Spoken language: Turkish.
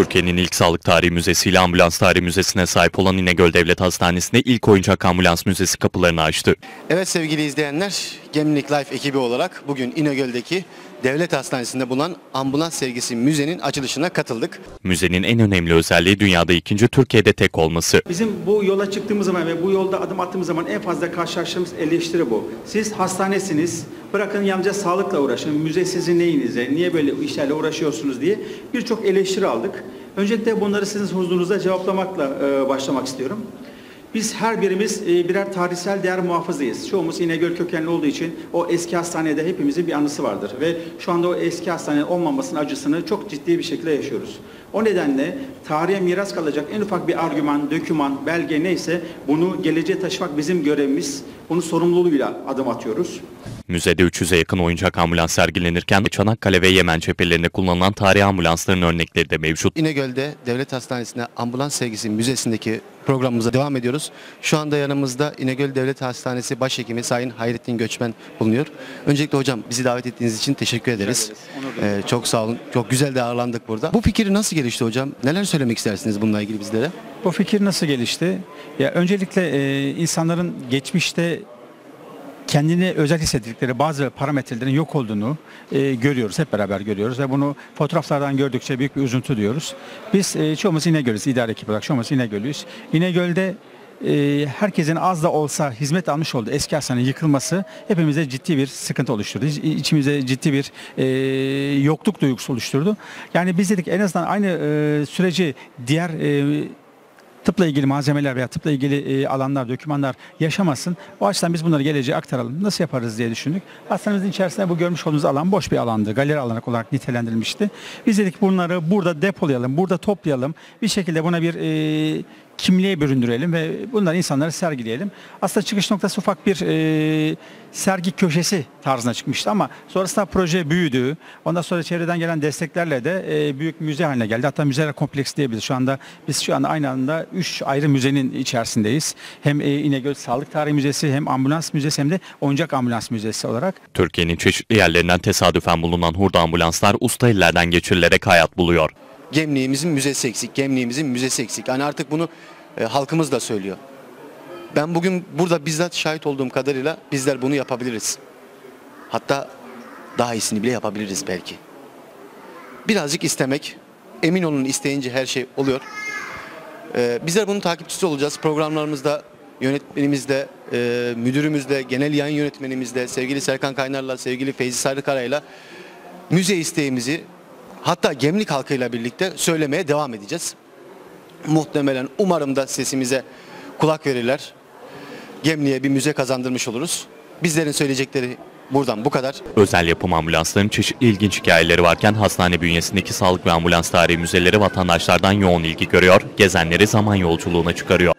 Türkiye'nin ilk sağlık tarihi müzesiyle ambulans tarihi müzesine sahip olan İnegöl Devlet Hastanesi'nde ilk oyuncak ambulans müzesi kapılarını açtı. Evet sevgili izleyenler, Gemlik Life ekibi olarak bugün İnegöl'deki Devlet Hastanesi'nde bulunan Ambulans Sevgisi Müze'nin açılışına katıldık. Müzenin en önemli özelliği dünyada ikinci Türkiye'de tek olması. Bizim bu yola çıktığımız zaman ve bu yolda adım attığımız zaman en fazla karşılaştığımız eleştiri bu. Siz hastanesiniz, bırakın yalnızca sağlıkla uğraşın, müze sizin neyinize, niye böyle işlerle uğraşıyorsunuz diye birçok eleştiri aldık. Öncelikle bunları sizin huzurunuzda cevaplamakla e, başlamak istiyorum. Biz her birimiz e, birer tarihsel değer muhafızıyız. Çoğumuz İnegöl kökenli olduğu için o eski hastanede hepimizin bir anısı vardır. Ve şu anda o eski hastane olmamasının acısını çok ciddi bir şekilde yaşıyoruz. O nedenle tarihe miras kalacak en ufak bir argüman, döküman, belge neyse bunu geleceğe taşımak bizim görevimiz. Bunun sorumluluğuyla adım atıyoruz. Müzede 300'e yakın oyuncak ambulans sergilenirken Çanakkale ve Yemen cephelerinde kullanılan tarihi ambulansların örnekleri de mevcut. İnegöl'de Devlet Hastanesi'nde Ambulans Sevgisi Müzesi'ndeki programımıza devam ediyoruz. Şu anda yanımızda İnegöl Devlet Hastanesi Başhekimi Sayın Hayrettin Göçmen bulunuyor. Öncelikle hocam bizi davet ettiğiniz için teşekkür ederiz. Ee, çok sağ olun. Çok güzel de ağırlandık burada. Bu fikir nasıl gelişti hocam? Neler söylemek istersiniz bununla ilgili bizlere? Bu fikir nasıl gelişti? Ya öncelikle e, insanların geçmişte kendini özel hissettikleri bazı parametrelerin yok olduğunu e, görüyoruz. Hep beraber görüyoruz ve bunu fotoğraflardan gördükçe büyük bir üzüntü duyuyoruz. Biz e, çoğumuz İnegöl'üz, idare ekibi olarak çoğumuz İnegöl'üyüz. İnegöl'de e, herkesin az da olsa hizmet almış olduğu eski hastanenin yıkılması hepimize ciddi bir sıkıntı oluşturdu. İç- İçimize ciddi bir e, yokluk duygusu oluşturdu. Yani biz dedik en azından aynı e, süreci diğer e, tıpla ilgili malzemeler veya tıpla ilgili e, alanlar, dokümanlar yaşamasın. O açıdan biz bunları geleceğe aktaralım. Nasıl yaparız diye düşündük. Hastanemizin içerisinde bu görmüş olduğunuz alan boş bir alandı. Galeri alanı olarak nitelendirilmişti. Biz dedik bunları burada depolayalım, burada toplayalım. Bir şekilde buna bir e, kimliğe büründürelim ve bunları insanlara sergileyelim. Aslında çıkış noktası ufak bir e, sergi köşesi tarzına çıkmıştı ama sonrasında proje büyüdü. Ondan sonra çevreden gelen desteklerle de e, büyük müze haline geldi. Hatta müzeler kompleksi diyebiliriz. Şu anda biz şu anda aynı anda 3 ayrı müzenin içerisindeyiz. Hem e, İnegöl Sağlık Tarihi Müzesi hem ambulans müzesi hem de oyuncak ambulans müzesi olarak. Türkiye'nin çeşitli yerlerinden tesadüfen bulunan hurda ambulanslar usta ellerden geçirilerek hayat buluyor. Gemliğimizin müzesi eksik, gemliğimizin müzesi eksik. Hani artık bunu e, halkımız da söylüyor. Ben bugün burada bizzat şahit olduğum kadarıyla bizler bunu yapabiliriz. Hatta daha iyisini bile yapabiliriz belki. Birazcık istemek, emin olun isteyince her şey oluyor. E, bizler bunun takipçisi olacağız. Programlarımızda yönetmenimizle, e, müdürümüzle, genel yayın yönetmenimizle, sevgili Serkan Kaynar'la, sevgili Feyzi Sarıkara'yla müze isteğimizi hatta Gemlik halkıyla birlikte söylemeye devam edeceğiz. Muhtemelen umarım da sesimize kulak verirler. Gemliğe bir müze kazandırmış oluruz. Bizlerin söyleyecekleri buradan bu kadar. Özel yapım ambulansların çeşitli ilginç hikayeleri varken hastane bünyesindeki sağlık ve ambulans tarihi müzeleri vatandaşlardan yoğun ilgi görüyor, gezenleri zaman yolculuğuna çıkarıyor.